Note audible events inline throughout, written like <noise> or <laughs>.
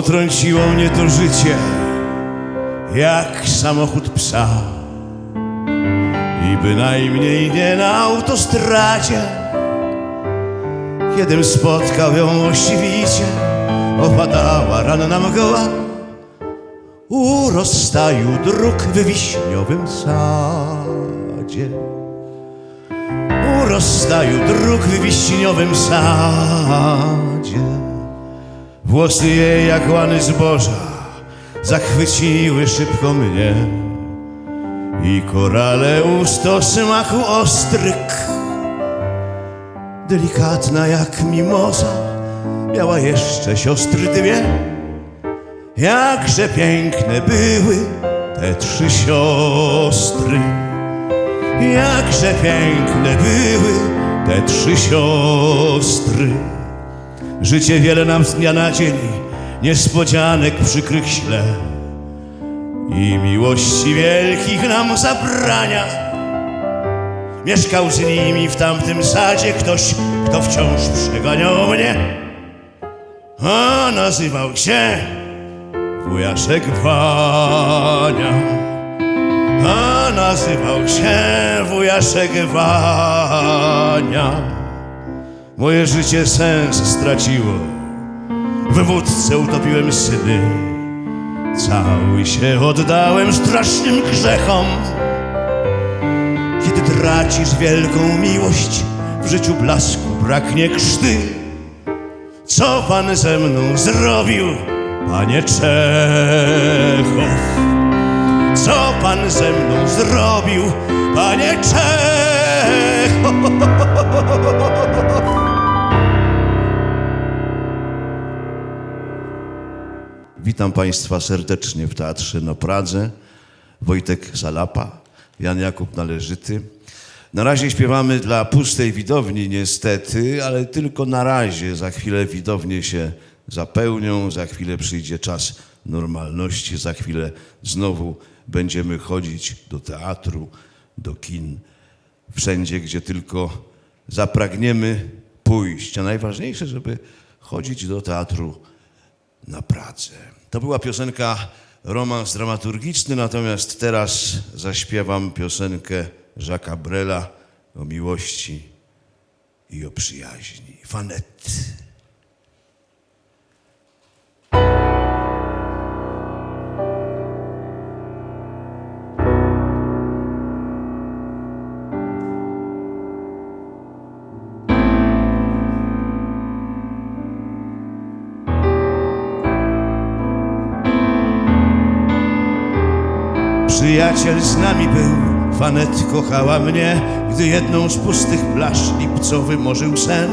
Potrąciło mnie to życie jak samochód psa i bynajmniej nie na autostradzie. Kiedym spotkał ją ościwicie, opadała ranna mgła u rozstaju dróg w wiśniowym sadzie. U rozstaju dróg w wiśniowym sadzie. Włosy jej jak łany zboża zachwyciły szybko mnie i korale ust o smaku ostryk. Delikatna jak mimoza miała jeszcze siostry dwie. Jakże piękne były te trzy siostry. Jakże piękne były te trzy siostry. Życie wiele nam z dnia na dzień niespodzianek przykrych śle i miłości wielkich nam zabrania. Mieszkał z nimi w tamtym sadzie ktoś, kto wciąż przeganiał mnie, a nazywał się wujaszek Wania. A nazywał się wujaszek Wania. Moje życie sens straciło. W wódce utopiłem syny. Cały się oddałem strasznym grzechom. Kiedy tracisz wielką miłość, w życiu blasku braknie krzty. Co pan ze mną zrobił, panie Czechow? Co pan ze mną zrobił, panie Czechow? Witam Państwa serdecznie w Teatrze na Pradze. Wojtek Zalapa, Jan Jakub Należyty. Na razie śpiewamy dla pustej widowni niestety, ale tylko na razie. Za chwilę widownie się zapełnią, za chwilę przyjdzie czas normalności, za chwilę znowu będziemy chodzić do teatru, do kin, wszędzie, gdzie tylko zapragniemy pójść. A najważniejsze, żeby chodzić do teatru na pracę. To była piosenka romans dramaturgiczny, natomiast teraz zaśpiewam piosenkę Jacques'a Brela o miłości i o przyjaźni. Fanet. Przyjaciel z nami był, Fanet kochała mnie, gdy jedną z pustych plaż lipcowy morzył sen.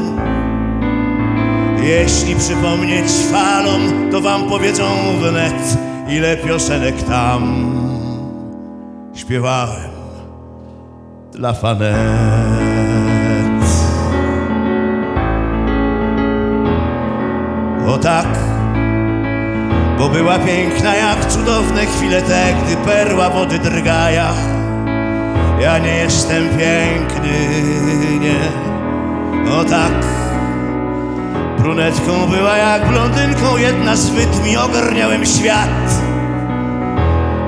Jeśli przypomnieć falom, to wam powiedzą wnet, ile piosenek tam śpiewałem dla Fanet. O tak, bo była piękna jak cudowne chwile te, gdy perła wody drgaja. Ja nie jestem piękny, nie. O tak, brunetką była jak blondynką, jedna z wytmi ogarniałem świat.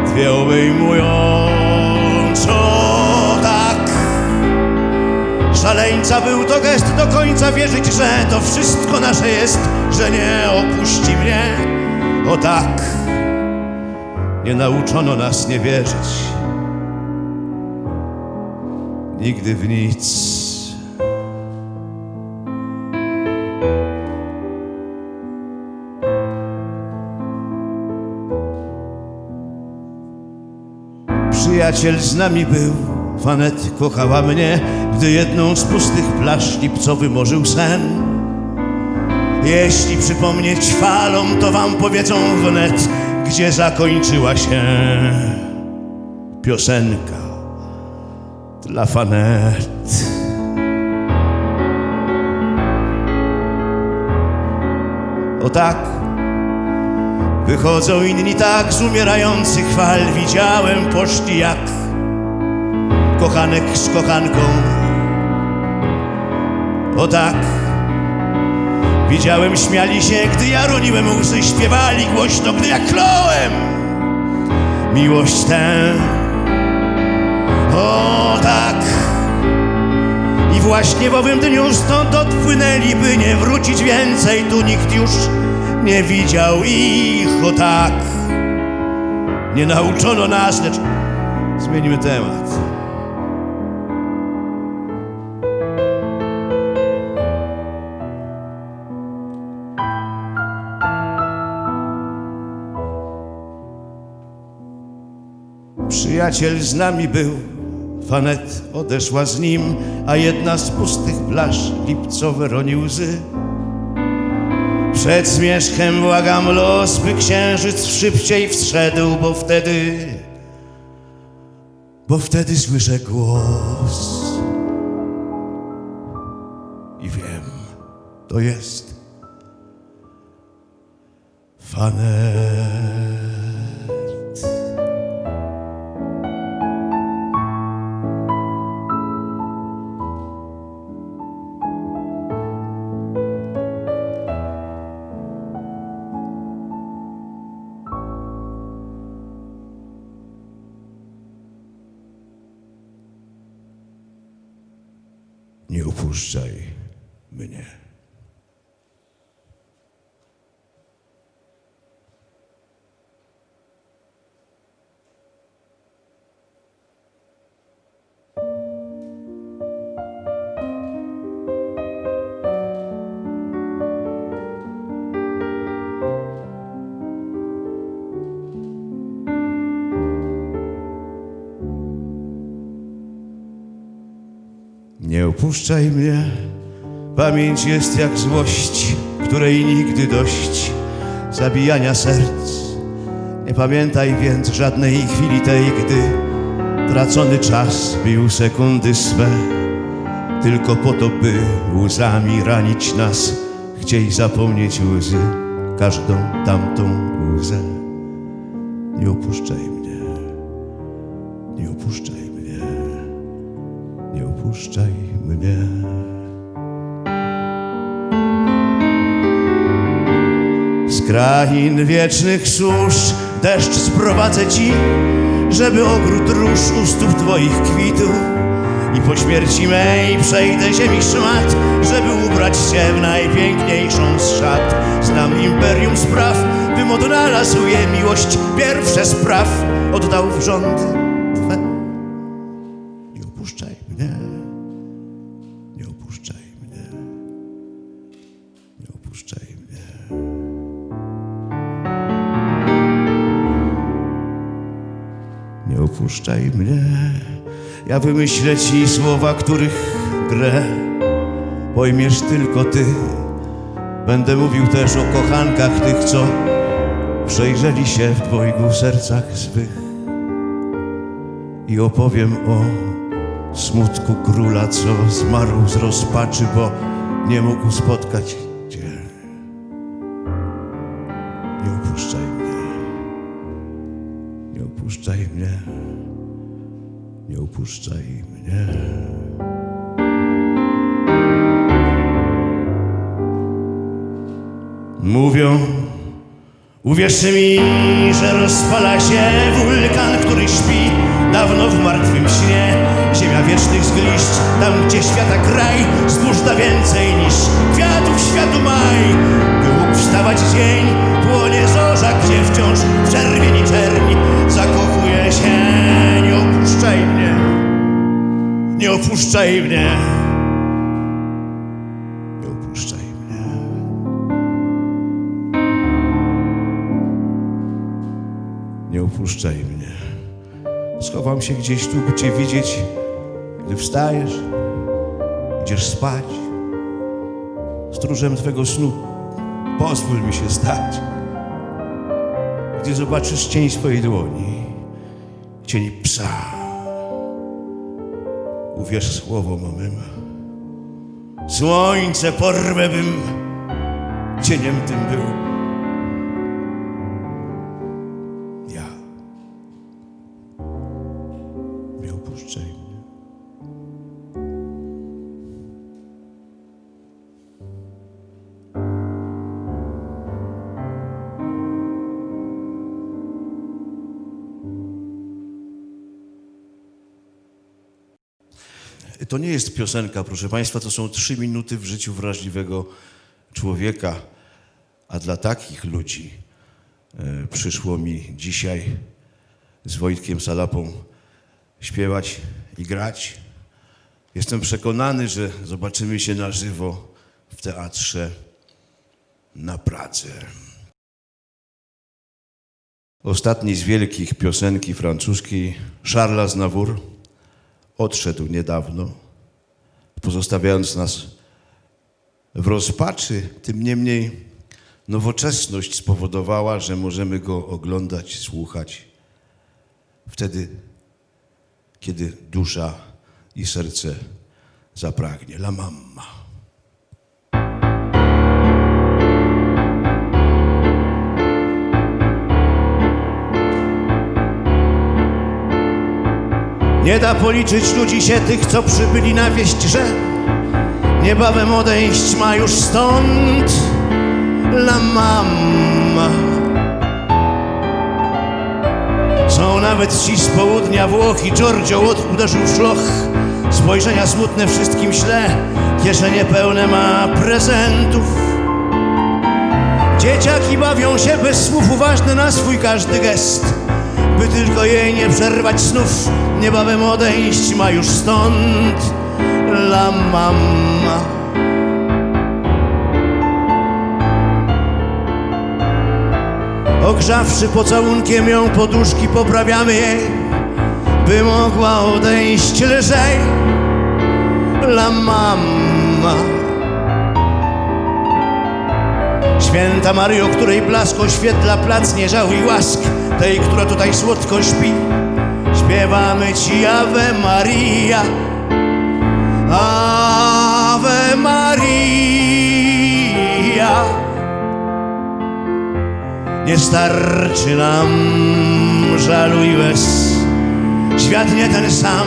Dwie obejmująco tak. Szaleńca był to gest do końca wierzyć, że to wszystko nasze jest, że nie opuści mnie. O tak, nie nauczono nas nie wierzyć. Nigdy w nic. Przyjaciel z nami był, Fanet kochała mnie, gdy jedną z pustych plaż lipcowy morzył sen. Jeśli przypomnieć falom, to wam powiedzą wnet, gdzie zakończyła się piosenka dla fanet. O tak, wychodzą inni tak z umierających fal. Widziałem poszli jak kochanek z kochanką. O tak, Widziałem, śmiali się, gdy ja roniłem łzy, śpiewali głośno, gdy ja kląłem. Miłość tę, o tak. I właśnie w owym dniu stąd odpłynęli, by nie wrócić więcej. Tu nikt już nie widział ich, o tak. Nie nauczono nas, lecz zmienimy temat. Przyjaciel z nami był, Fanet odeszła z nim, a jedna z pustych plaż lipcowe roni łzy. Przed zmierzchem błagam los, by księżyc szybciej wszedł, bo wtedy, bo wtedy słyszę głos. I wiem, to jest Fanet. Opuszczaj mnie. Opuszczaj mnie, pamięć jest jak złość, której nigdy dość, zabijania serc. Nie pamiętaj więc żadnej chwili tej, gdy tracony czas bił sekundy swe, tylko po to, by łzami ranić nas, chciej zapomnieć łzy, każdą tamtą łzę. Nie opuszczaj mnie, nie opuszczaj opuszczaj mnie. Z krain wiecznych susz deszcz sprowadzę ci, żeby ogród róż u stóp twoich kwitł. I po śmierci mej przejdę ziemi szmat, żeby ubrać się w najpiękniejszą z szat. Znam imperium spraw, bym odnalazł je miłość pierwsze spraw, oddał w rządy Opuszczaj mnie. Ja wymyślę ci słowa, których grę pojmiesz tylko ty. Będę mówił też o kochankach tych, co przejrzeli się w dwojgu sercach swych i opowiem o smutku króla, co zmarł z rozpaczy, bo nie mógł spotkać cię. Nie opuszczaj mnie. Nie opuszczaj mnie. Opuszczaj mnie. Mówią, Uwierzcie mi, że rozpala się wulkan, który śpi dawno w martwym śnie. Ziemia wiecznych zgliszcz, tam gdzie świata kraj, zbóż da więcej niż kwiatów światu maj. By mógł wstawać dzień, płonie zorza, gdzie wciąż w czerwieni czerni zakochuje się. Nie opuszczaj mnie, nie opuszczaj mnie. Nie opuszczaj mnie. Nie opuszczaj mnie. Schowam się gdzieś tu, by Cię widzieć, gdy wstajesz, idziesz spać. Stróżem Twego snu pozwól mi się stać. Gdy zobaczysz cień swojej dłoni, cień psa, uwierz słowom mym. Słońce porwę bym, cieniem tym był. To nie jest piosenka, proszę Państwa, to są trzy minuty w życiu wrażliwego człowieka. A dla takich ludzi e, przyszło mi dzisiaj z Wojtkiem Salapą śpiewać i grać. Jestem przekonany, że zobaczymy się na żywo w teatrze na Pradze. Ostatni z wielkich piosenki francuskiej, Charles Aznavour, odszedł niedawno, pozostawiając nas w rozpaczy. Tym niemniej nowoczesność spowodowała, że możemy go oglądać, słuchać wtedy, kiedy dusza i serce zapragnie. La mamma. Nie da policzyć ludzi się tych, co przybyli na wieść, że niebawem odejść ma już stąd la mamma. Są nawet ci z południa Włoch i Giorgio Łot uderzył w szloch. Spojrzenia smutne wszystkim śle, kieszenie pełne ma prezentów. Dzieciaki bawią się bez słów, uważne na swój każdy gest By tylko jej nie przerwać snów Niebawem odejść ma już stąd La mamma Ogrzawszy pocałunkiem ją poduszki poprawiamy jej By mogła odejść lżej La mamma Święta Mario, której blask oświetla plac nieżały i łask, tej, która tutaj słodko śpi, śpiewamy Ci Ave Maria, Ave Maria. Nie starczy nam żalu i łez, świat nie ten sam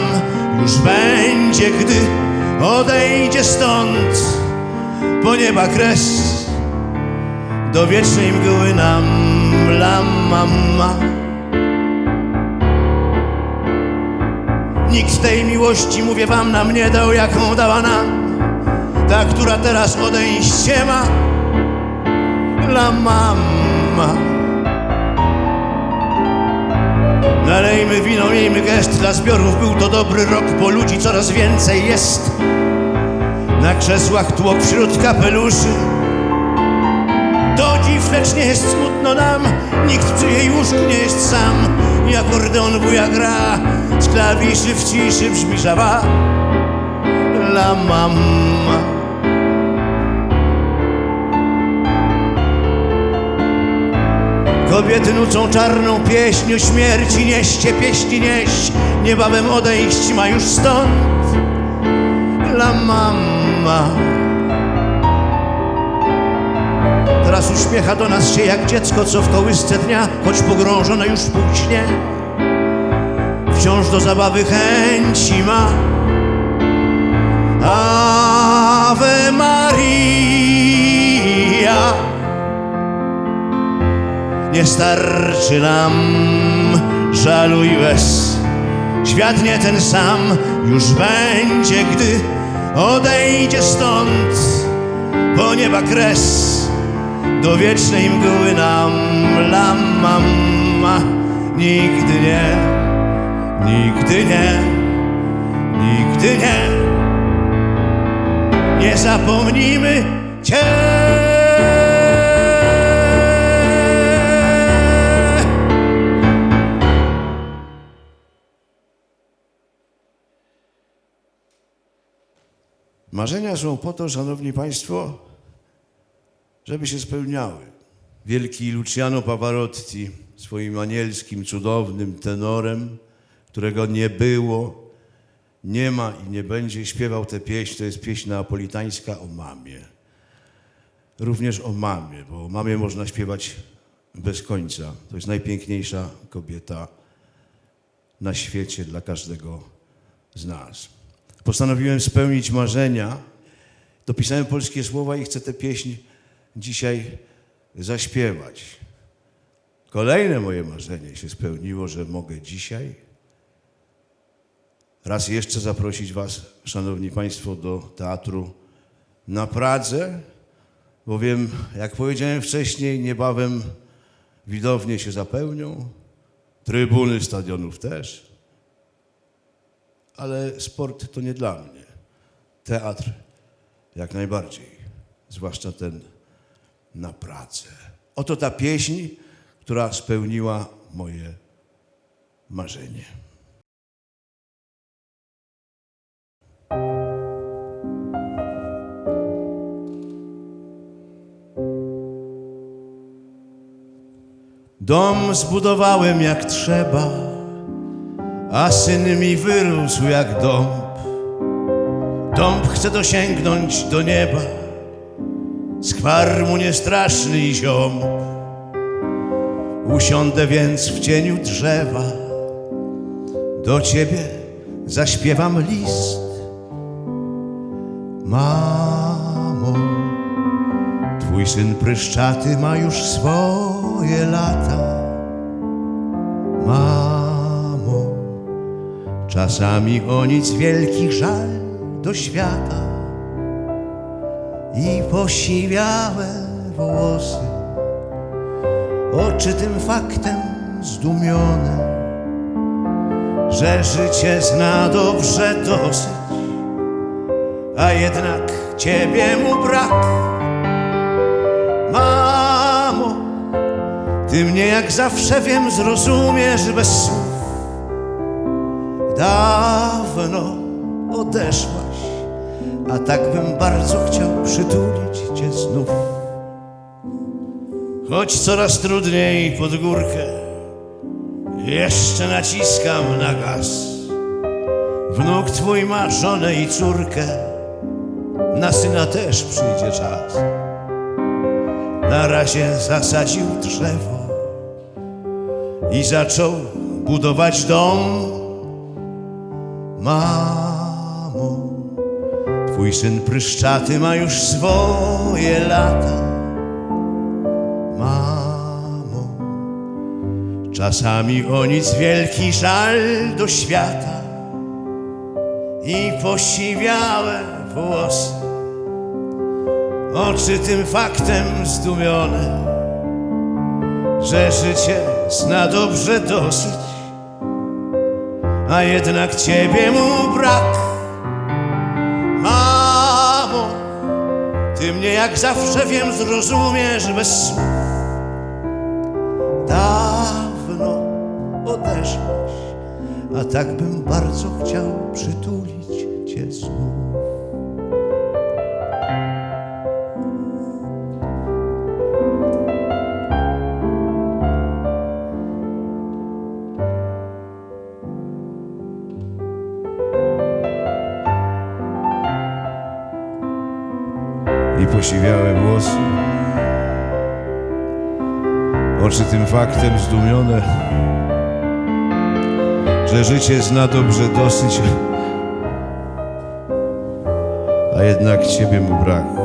już będzie, gdy odejdzie stąd po nieba kres do wiecznej mgły nam la mama. Nikt tej miłości, mówię wam, nam nie dał, jaką dała nam ta, która teraz odejść się ma. La mama. Nalejmy wino, miejmy gest dla zbiorów, był to dobry rok, bo ludzi coraz więcej jest. Na krzesłach tłok wśród kapeluszy, dziw, lecz nie jest smutno nam. Nikt przy jej łóżku nie jest sam. I akordeon wuja gra. Z klawiszy w ciszy brzmi żawa. La mamma. Kobiety nucą czarną pieśń o śmierci. Nieście pieśni nieść. Niebawem odejść ma już stąd. La mamma Teraz uśmiecha do nas się jak dziecko, co w kołysce dnia, choć pogrążone już w wciąż do zabawy chęci ma. Ave Maria. Nie starczy nam żalu i łez. Świat nie ten sam już będzie, gdy odejdzie stąd po nieba kres do wiecznej mgły nam la mamma nigdy nie, nigdy nie, nigdy nie, nie zapomnimy Cię. Marzenia są po to, szanowni państwo, żeby się spełniały. Wielki Luciano Pavarotti swoim anielskim, cudownym tenorem, którego nie było, nie ma i nie będzie, śpiewał tę pieśń, to jest pieśń neapolitańska o mamie. Również o mamie, bo o mamie można śpiewać bez końca. To jest najpiękniejsza kobieta na świecie dla każdego z nas. Postanowiłem spełnić marzenia. Dopisałem polskie słowa i chcę tę pieśń dzisiaj zaśpiewać. Kolejne moje marzenie się spełniło, że mogę dzisiaj raz jeszcze zaprosić Was, Szanowni Państwo, do teatru na Pradze, bowiem, jak powiedziałem wcześniej, niebawem widownie się zapełnią, trybuny stadionów też, ale sport to nie dla mnie. Teatr jak najbardziej, zwłaszcza ten na Pradze. Oto ta pieśń, która spełniła moje marzenie. Dom zbudowałem jak trzeba, a syn mi wyrósł jak dąb. Dąb chce dosięgnąć do nieba, skwar mu niestraszny i ziom. Usiądę więc w cieniu drzewa, do ciebie zaśpiewam list. Mamo, twój syn pryszczaty ma już swoje lata. Mamo, czasami o nic wielki żal do świata i posiwiałe włosy oczy tym faktem zdumione, że życie zna dobrze dosyć, a jednak ciebie mu brak. Mamo, ty mnie jak zawsze wiem zrozumiesz bez słów. Dawno odeszłaś, a tak bym bardzo chciał przytulić cię znów. Choć coraz trudniej pod górkę, jeszcze naciskam na gaz. Wnuk twój ma żonę i córkę, na syna też przyjdzie czas. Na razie zasadził drzewo i zaczął budować dom. Mamo, twój syn pryszczaty ma już swoje lata. Mamo, czasami o nic wielki żal do świata i posiwiałe włosy, oczy tym faktem zdumione, że życie zna dobrze dosyć, a jednak ciebie mu brak. Ty mnie jak zawsze wiem zrozumiesz bez słów. Dawno odeszłaś, a tak bym bardzo chciał przytulić cię znów. Posiwiałe włosy, oczy tym faktem zdumione, że życie zna dobrze dosyć, a jednak ciebie mu brak.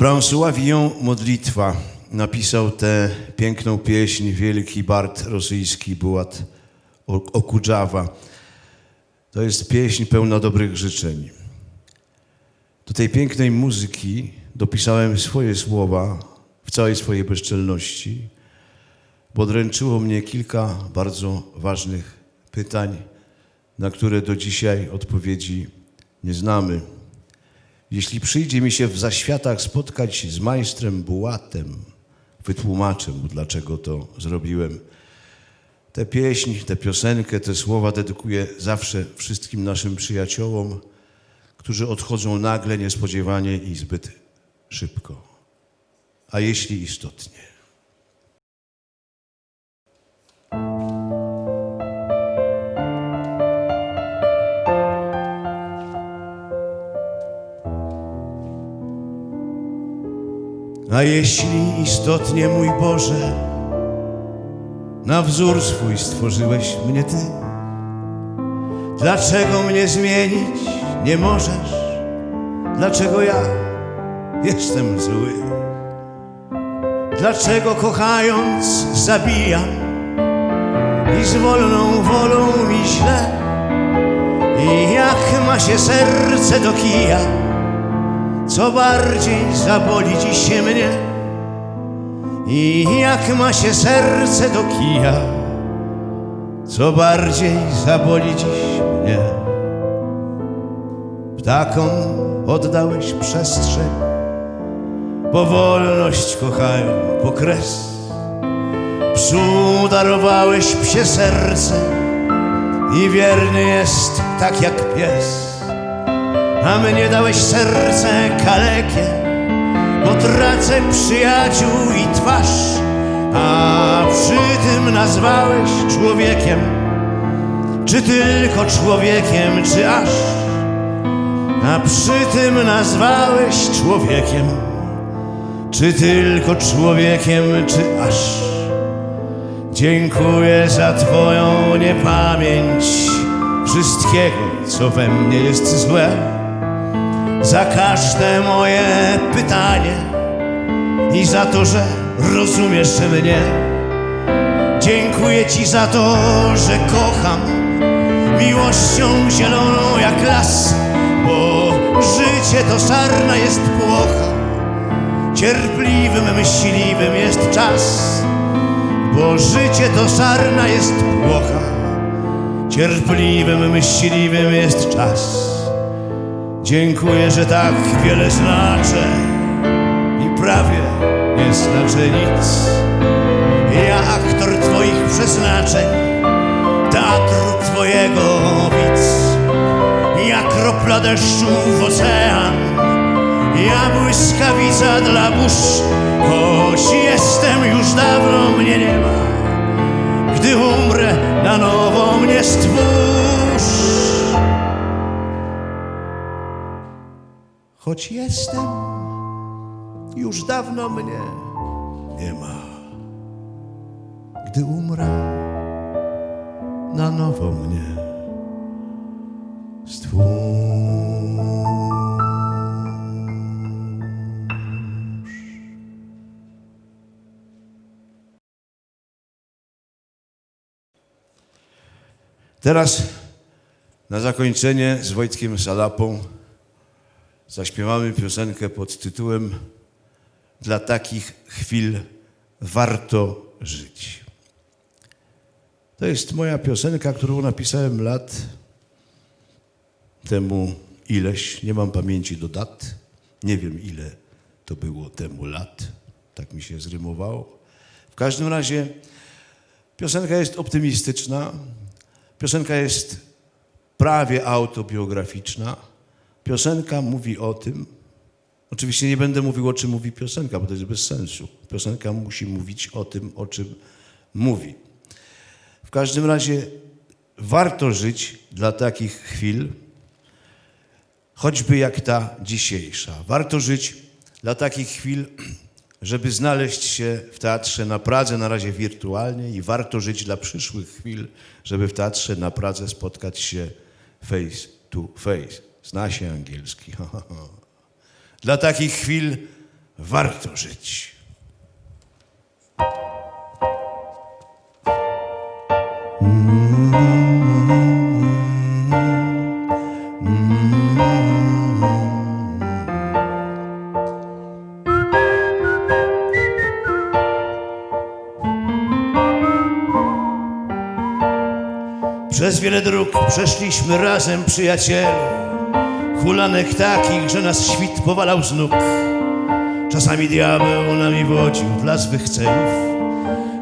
François Villon Modlitwa napisał tę piękną pieśń wielki bard rosyjski Bułat Okudżawa. To jest pieśń pełna dobrych życzeń. Do tej pięknej muzyki dopisałem swoje słowa w całej swojej bezczelności, bo dręczyło mnie kilka bardzo ważnych pytań, na które do dzisiaj odpowiedzi nie znamy. Jeśli przyjdzie mi się w zaświatach spotkać z majstrem Bułatem, wytłumaczę mu, dlaczego to zrobiłem. Tę pieśń, tę piosenkę, te słowa dedykuję zawsze wszystkim naszym przyjaciołom, którzy odchodzą nagle, niespodziewanie i zbyt szybko, a jeśli istotnie. A jeśli istotnie, mój Boże, na wzór swój stworzyłeś mnie Ty, dlaczego mnie zmienić nie możesz? Dlaczego ja jestem zły? Dlaczego kochając zabijam i z wolną wolą mi źle? I jak ma się serce do kija, co bardziej zaboli dziś mnie? I jak ma się serce do kija, co bardziej zaboli dziś mnie? Ptakom oddałeś przestrzeń, bo wolność kochają po kres. Psu darowałeś psie serce i wierny jest tak jak pies. A mnie dałeś serce kalekie, bo tracę przyjaciół i twarz, a przy tym nazwałeś człowiekiem, czy tylko człowiekiem, czy aż, a przy tym nazwałeś człowiekiem, czy tylko człowiekiem, czy aż. Dziękuję za Twoją niepamięć. Wszystkiego, co we mnie jest złe, za każde moje pytanie i za to, że rozumiesz mnie. Dziękuję Ci za to, że kocham miłością zieloną jak las, bo życie to sarna jest płocha, cierpliwym, myśliwym jest czas. Bo życie to sarna jest płocha, cierpliwym, myśliwym jest czas. Dziękuję, że tak wiele znaczę i prawie nie znaczę nic. Ja aktor Twoich przeznaczeń, teatru Twojego widz. Ja kropla deszczu w ocean, ja błyskawica dla burz, choć jestem już dawno mnie nie ma. Gdy umrę, na nowo mnie stwórz. Choć jestem, już dawno mnie nie ma. Gdy umrę, na nowo mnie stwórz. Teraz na zakończenie z Wojtkiem Salapą zaśpiewamy piosenkę pod tytułem Dla takich chwil warto żyć. To jest moja piosenka, którą napisałem lat temu ileś, nie mam pamięci do dat, nie wiem ile to było temu lat, tak mi się zrymowało. W każdym razie piosenka jest optymistyczna, piosenka jest prawie autobiograficzna. Piosenka mówi o tym, oczywiście nie będę mówił o czym mówi piosenka, bo to jest bez sensu. Piosenka musi mówić o tym, o czym mówi. W każdym razie warto żyć dla takich chwil, choćby jak ta dzisiejsza. Warto żyć dla takich chwil, żeby znaleźć się w teatrze na Pradze, na razie wirtualnie, i warto żyć dla przyszłych chwil, żeby w teatrze na Pradze spotkać się face to face. Zna się angielski. <laughs> Dla takich chwil warto żyć. Przez wiele dróg przeszliśmy razem, przyjacielu. Hulanek takich, że nas świt powalał z nóg. Czasami diabeł nami wodził dla złych celów.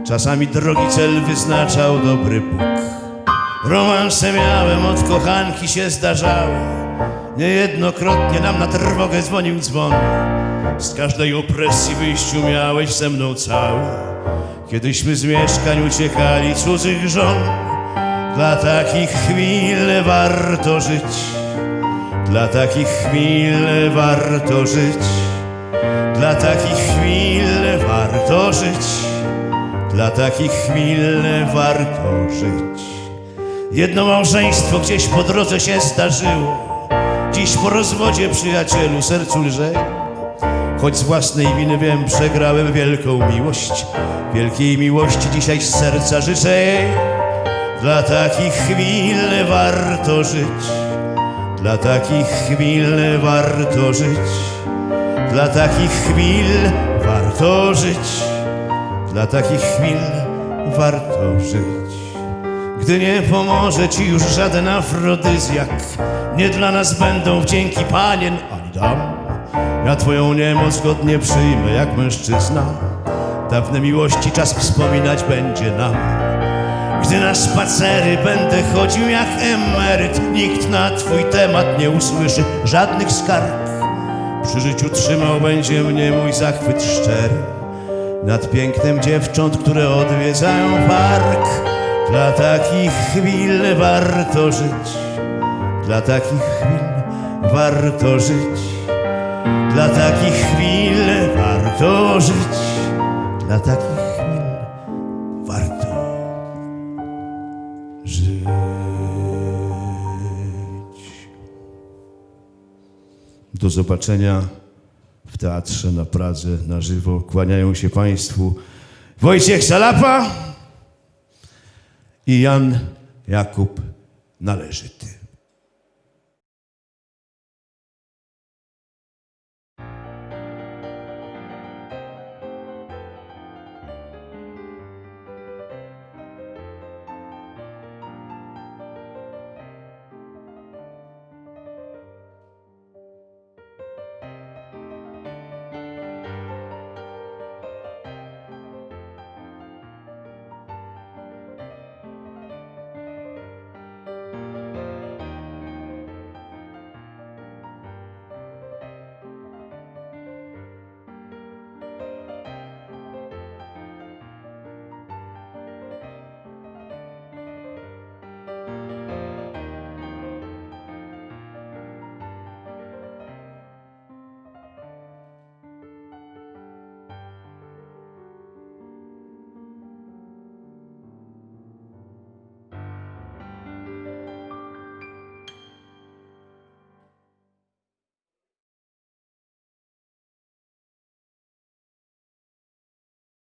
Czasami drogi cel wyznaczał dobry Bóg. Romanse miałem, od kochanki się zdarzały. Niejednokrotnie nam na trwogę dzwonił dzwon. Z każdej opresji wyjściu miałeś ze mną cały. Kiedyśmy z mieszkań uciekali cudzych żon. Dla takich chwil warto żyć. Dla takich chwil warto żyć. Dla takich chwil warto żyć, dla takich chwil warto żyć. Jedno małżeństwo gdzieś po drodze się zdarzyło, dziś po rozwodzie przyjacielu sercu lżej. Choć z własnej winy wiem, przegrałem wielką miłość, wielkiej miłości dzisiaj z serca życzę. Dla takich chwil warto żyć, dla takich chwil warto żyć. Dla takich chwil warto żyć, dla takich chwil warto żyć. Gdy nie pomoże ci już żaden afrodyzjak, nie dla nas będą wdzięki panien ani dam. Ja twoją niemoc godnie przyjmę jak mężczyzna, dawne miłości czas wspominać będzie nam. Gdy na spacery będę chodził jak emeryt, nikt na twój temat nie usłyszy żadnych skarg. Przy życiu trzymał będzie mnie mój zachwyt szczery. Nad pięknem dziewcząt, które odwiedzają park. Dla takich chwil warto żyć. Dla takich chwil warto żyć. Dla takich chwil warto żyć. Dla takich Do zobaczenia w teatrze na Pradze na żywo. Kłaniają się Państwu Wojciech Salapa i Jan Jakub Należyty.